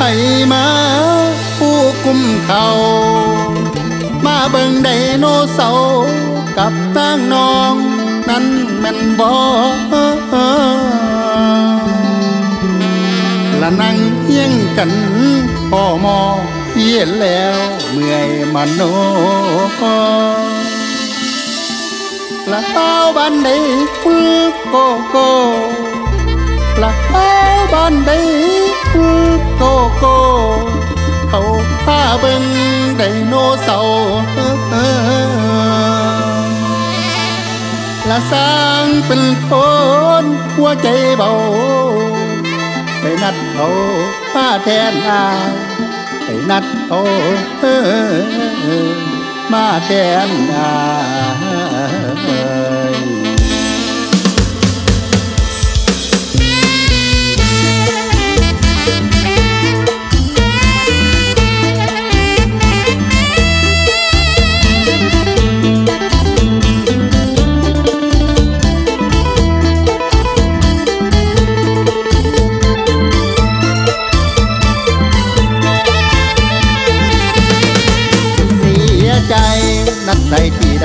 ไผมาผู้กุมเขา มาเบิ่งไดโนเสาร์กับนางนอง นั้นแม่นบ่ละนั่งเยี่ยงกันพ่อมอเย็นแล้วเมื่อยมันโนละเต้าบันไดโกโก้ละเต้าบ เบิ่งไดโนเสาร์ละสร้างเป็นคนหัวใจเบา ไปนัดเขามาแทนอาไปนัดเขามาแทนอา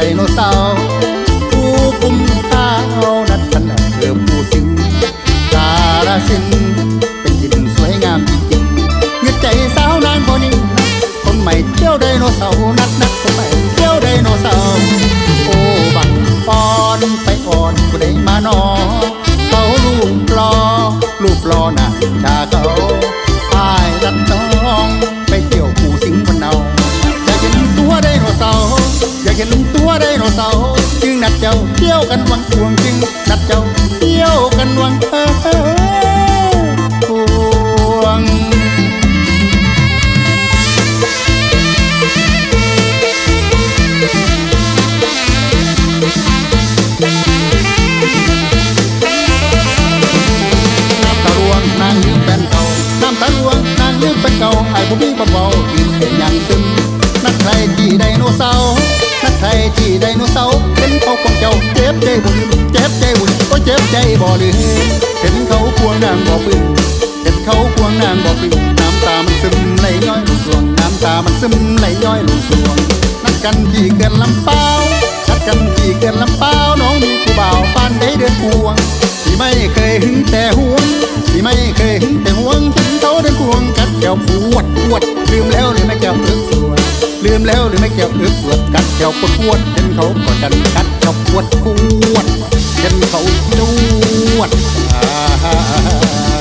ดโนเสาร์ผู้กุมข้านัดกันอำเภอผู้สิงกาลสินเป็นดินสวยงามจริงๆเงือใจสาวนางคนนี้คนใหม่เที่ยวไดโนเสาร์นัดนัดคนใหม่เที่ยวไดโนเสาร์โอ้บังปอนไปอ่อนผู้ใดมานอเขาลูกรอลูกรอหน้าชาเขา กันวังพวงจึงนัดเจ้าเที่ยวกันวังเออพวงน้ำตาลวงนางยืมแฟนเก่าน้ำตาลวงนางยืมแฟนเก่าไอ้ผู้มีบ่เบาๆกินเป็นอยังซึมนักใครที่ไดโนเสาร์ นักใครที่ไดโนเสาร์เห็นเขาควงเจ้าเจ็บใจบ่ลืมเจ็บใจบ่ลืมโอ้เจ็บใจบ่ลืมเห็นเขาควงนางบ่ปลื้มเห็นเขาควงนางบ่ปลื้มน้ำตามันซึมไหลย้อยลงสวงน้ำตามันซึมไหลย้อยลงสวงนัดกันที่เกินลำเปล่านัดกันที่เกินลำเปล่าน้องมีผู้บ่าวปานได้เดือนพวงที่ไม่เคยหึงแต่ห่วงที่ไม่เคยหึงแต่ห่วงถึงเขาเดินควงกัดแก้วปวดปวดลืมแล้วหรือไม่แก้วเอิกสวด ลืมแล้วหรือไม่แก้วเอิกสวดกัดแก้วปวดปวดเห็นเขากอดกันกัดแก้วปวดปวดเห็นเขาปวดอ่า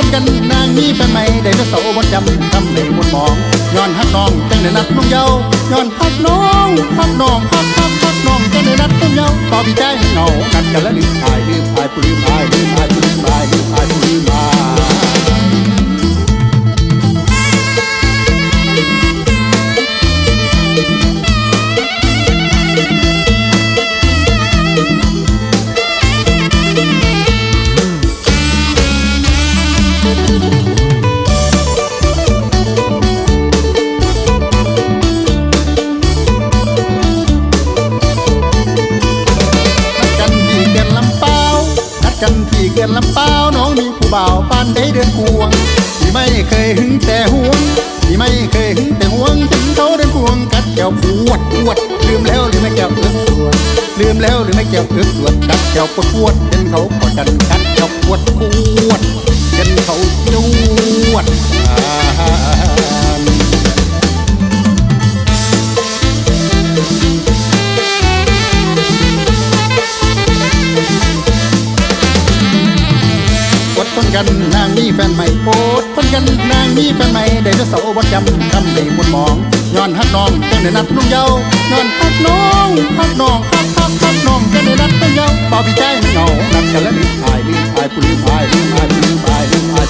คนกันนางมีแฟนใหม่ได้เสาบนจำทำเลยมนมองย้อนฮักน้องจังได้นัดนุ่งเยาว์ย้อนฮักน้องฮักน้องฮักฮักฮักน้องจังได้นัดนุ่งเยาว์ต่อพี่ใจเหงานัดกันแล้วลืมอ กันที่นลำเปล่าน้องมีผู้บ่าวปานได้เดือนพวงที่ไม่เคยหึงแต่หวงที่ไม่เคยหึงแต่หวงถึงเขาเดินพวงกัดแก้วปวดปวด ลืมแล้วหรือไม่แก้วเอิกสวดลืมแล้วหรือไม่แก้วเอิกสวดกัดแก้วปวดปวดเห็นเขากอดกันกัดแก้วปวดปวดเห็นเขาจวดอ่า กันนางมีแฟนใหม่โปดพันกันนางมีแฟนใหม่ได้เสาวัดจำคำได้บุญมองย้อนฮักน้องจังในนัดนุ่งเยาวย้อนฮักน้องฮักน้องฮักฮักฮักน้องจังในนัดนุ่งเยาเป่าพี่ใจเหงานัดกันแล้วลืมอายลืมอายผู้ลืมอายลืมอายผู้ลืมอายลืมอาย